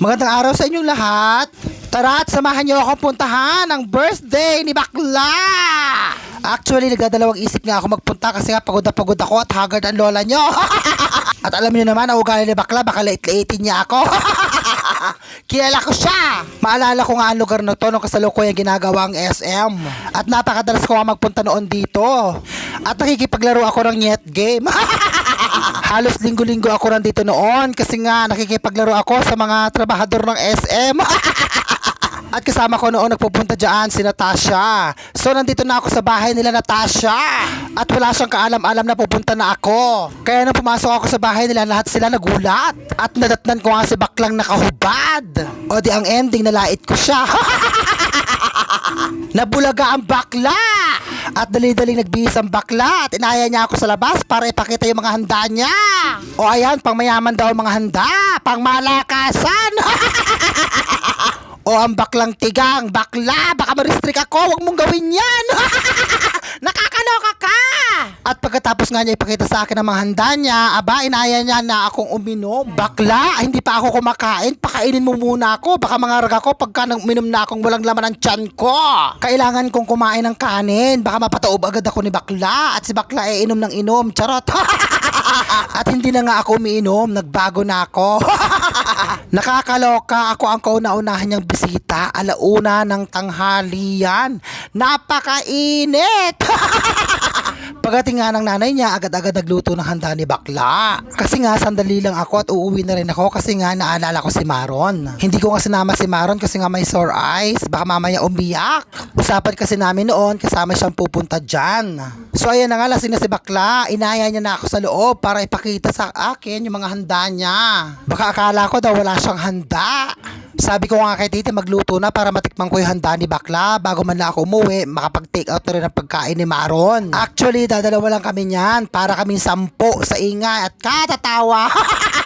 Magandang araw sa inyong lahat. Tara at samahan niyo ako puntahan ang birthday ni Bakla. Actually, nagdadalawang isip nga ako magpunta kasi nga pagod na pagod ako at haggard ang lola niyo. at alam niyo naman, ang ugali ni Bakla, baka late-latein niya ako. Kilala ko siya. Maalala ko nga ang lugar na to nung kasalukuyan ginagawa ang SM. At napakadalas ko nga magpunta noon dito. At nakikipaglaro ako ng net game. Halos linggo-linggo ako nandito noon kasi nga nakikipaglaro ako sa mga trabahador ng SM. At kasama ko noon nagpupunta dyan si Natasha. So nandito na ako sa bahay nila Natasha. At wala siyang kaalam-alam na pupunta na ako. Kaya nung pumasok ako sa bahay nila lahat sila nagulat. At nadatnan ko nga si Baklang nakahubad. O di ang ending nalait ko siya. Nabulaga ang bakla! At dali-daling nagbihis ang bakla at inaya niya ako sa labas para ipakita yung mga handa niya. O ayan, pang mayaman daw mga handa, pang malakasan. o ang baklang tigang, bakla, baka ma-restrict ako, wag mong gawin yan. Nakakaloka ka! At pagkatapos nga niya ipakita sa akin ang mga handa niya, aba, inaya niya na akong uminom. Bakla, hindi pa ako kumakain, pakainin mo muna ako. Baka mga raga ko pagka nang uminom na akong walang laman ang tiyan ko. Kailangan kong kumain ng kanin, baka mapataob agad ako ni Bakla. At si Bakla ay inom ng inom, charot. At hindi na nga ako umiinom, nagbago na ako. Nakakaloka, ako ang kauna-unahan niyang bisita, alauna ng tanghalian. Napakainit! Pagdating nga ng nanay niya, agad-agad nagluto ng handa ni Bakla. Kasi nga, sandali lang ako at uuwi na rin ako kasi nga naalala ko si Maron. Hindi ko nga sinama si Maron kasi nga may sore eyes. Baka mamaya umiyak. Usapan kasi namin noon, kasama siyang pupunta dyan. So ayan na nga, lasing na si Bakla. Inaya niya na ako sa loob para ipakita sa akin yung mga handa niya. Baka akala ko daw wala siyang handa. Sabi ko nga kay titi magluto na para matikman ko yung handa ni Bakla bago man lang ako umuwi makapag-take out na rin ang pagkain ni Maron. Actually, dadalawa lang kami niyan para kami sampo sa ingay at katatawa.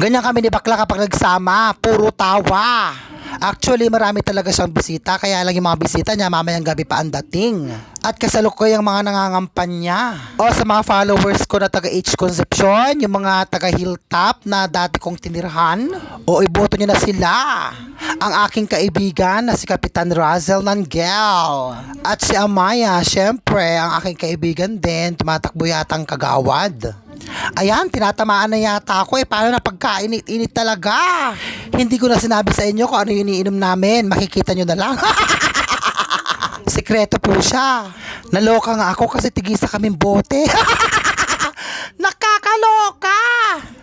Ganyan kami ni Bakla kapag nagsama, puro tawa. Actually, marami talaga siyang bisita, kaya lang yung mga bisita niya mamayang gabi pa ang dating. At kasalukuyang mga nangangampanya. O sa mga followers ko na taga H Concepcion, yung mga taga Hilltop na dati kong tinirhan, o iboto niyo na sila. Ang aking kaibigan na si Kapitan Razel Nangel. At si Amaya, syempre, ang aking kaibigan din, tumatakbo yatang kagawad. Ayan, tinatamaan na yata ako eh. Paano na pagkainit-init talaga? Hindi ko na sinabi sa inyo kung ano yung iniinom namin. Makikita nyo na lang. Sekreto po siya. Naloka nga ako kasi tigisa kaming bote. Nakakaloka!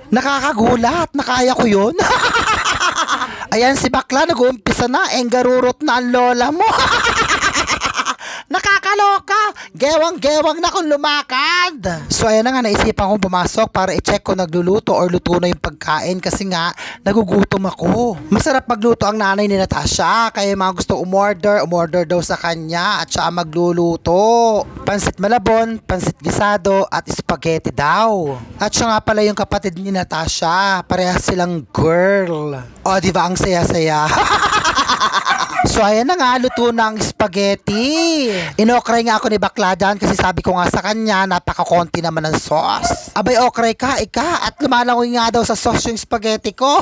Nakakagulat. Nakaya ko yun. Ayan si Bakla, nag-uumpisa na. Enggarurot na ang lola mo. Nakakaloka! Gewang-gewang na kung lumakad! So ayan na nga, naisipan kong pumasok para i-check kung nagluluto or luto na yung pagkain kasi nga, nagugutom ako. Masarap magluto ang nanay ni Natasha, kaya mga gusto umorder, umorder daw sa kanya at siya magluluto. Pansit malabon, pansit gisado at spaghetti daw. At siya nga pala yung kapatid ni Natasha, parehas silang girl. O, di ba ang saya-saya? So ayan na nga, luto ang spaghetti. Inokray nga ako ni Bakla dyan kasi sabi ko nga sa kanya, napaka-konti naman ng sauce. Abay, okray ka, ika, at lumalangoy nga daw sa sauce yung spaghetti ko.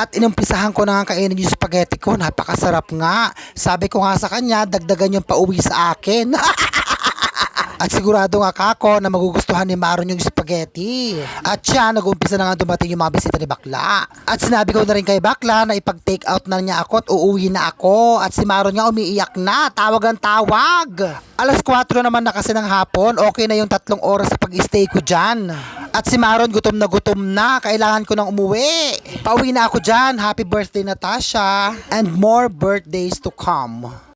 At inumpisahan ko na nga kainin yung spaghetti ko. Napakasarap nga. Sabi ko nga sa kanya, dagdagan yung pauwi sa akin. At sigurado nga kako na magugustuhan ni Maron yung spaghetti. At siya, nag-umpisa na nga dumating yung mga bisita ni Bakla. At sinabi ko na rin kay Bakla na ipag-take out na niya ako at uuwi na ako. At si Maron nga umiiyak na, tawag ang tawag. Alas 4 naman na kasi ng hapon, okay na yung tatlong oras sa pag-stay ko dyan. At si Maron gutom na gutom na, kailangan ko nang umuwi. Pauwi na ako dyan, happy birthday Natasha. And more birthdays to come.